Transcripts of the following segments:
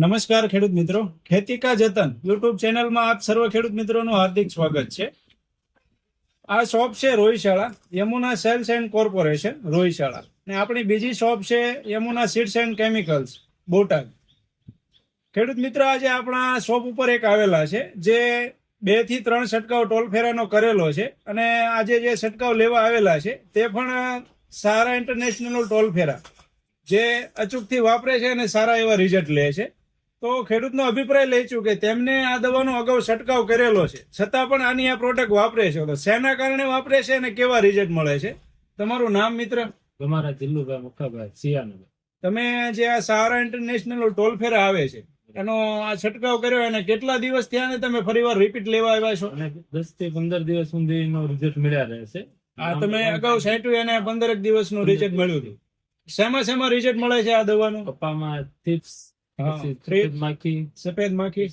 નમસ્કાર ખેડૂત મિત્રો. ખેતી કા જતન યુટ્યુબ ચેનલમાં આપ સર્વ ખેડૂત મિત્રોનું હાર્દિક સ્વાગત છે. આ શોપ છે Rohishala, Yamuna sales and corporation, Rohishala. ને આપણી બીજી શોપ છે Yamuna seeds and chemicals, Botad. ખેડૂત મિત્રો, આજે આપણા શોપ ઉપર એક આવેલા છે, જે બેથી ત્રણ છંટકાવ ટોલફેરાનો કરેલો છે અને આજે જે છંટકાવ લેવા આવેલા છે, તે પણ સારા ઇન્ટરનેશનલ ટોલફેરા, જે અચૂકથી વાપરે છે અને સારા એવા રિઝલ્ટ લે છે. તો ખેડૂતનો અભિપ્રાય લઈશું કે તેમને આ દવાનો અગાઉ છંટકાવ કરેલો છે. છતાં પણ આની આ પ્રોડક્ટ વાપરે છે. તો શેના કારણે વાપરે છે અને કેવા રિઝલ્ટ મળે છે? તમારું નામ મિત્ર? તમારા દિલ્લુભાઈ મુખાભાઈ સિયાનુભાઈ તમે જે આ સહારા ઇન્ટરનેશનલ ટોલફેરા આવે છે એનો આ છંટકાવ કર્યો અને કેટલા દિવસ થયા ને તમે ફરીવાર રિપીટ લેવા આવ્યા છો? અને દસથી પંદર દિવસ સુધી નો રિઝલ્ટ મળ્યા રહેશે આ તમે અગાઉ સાંટ્યું અને પંદરેક દિવસનું રિઝલ્ટ મળ્યું હતું. શેમાં શેમાં રિઝલ્ટ મળે છે આ દવાનું? કપામાં થીપ્સ સફેદ માખી સફેદ માખી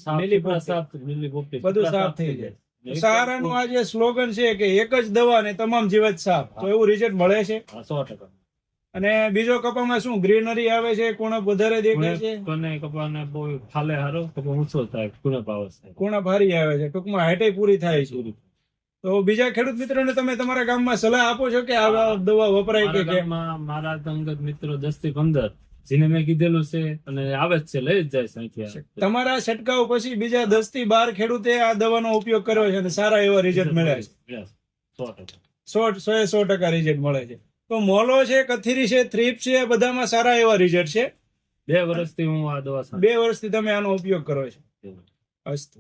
બધું સાફ થઈ જાય. સહારાનું આ જે સ્લોગન છે કે એક જ દવા ને તમામ જીવત સાફ. તો એવું રિઝલ્ટ મળે છે. સો ટકા. અને બીજો કપામાં શું? ગ્રીનરી આવે છે કુણપ વધારે દેખાય છે. કોને કપાને બહુ ફાલે હારો કપા ઊંચો થાય ગુણે પાવર થાય કોણ ભારી આવે છે. ટૂંકમાં હાઈટે પૂરી થાય છે. તો બીજા ખેડૂત મિત્રોને તમે તમારા ગામમાં સલાહ આપો છો કે આ દવા વપરાય કે મારા અંગત મિત્રો દસથી પંદર જેને મેં કીધેલું છે અને આવે જ છે લઈ જ જાય અહીંથી તમારા છટકાવ પછી બીજા દસથી બાર ખેડૂતે આ દવાનો ઉપયોગ કર્યો છે અને સારા એવા રિઝલ્ટ મળ્યા છે. સો સો એ સો ટકા રિઝલ્ટ મળે છે. તો મોલો છે કથીરી છે થ્રીપ છે બધામાં સારા એવા રિઝલ્ટ છે? બે વર્ષથી હું આ દવા બે વર્ષથી તમે આનો ઉપયોગ કરો છો. અસ્તુ.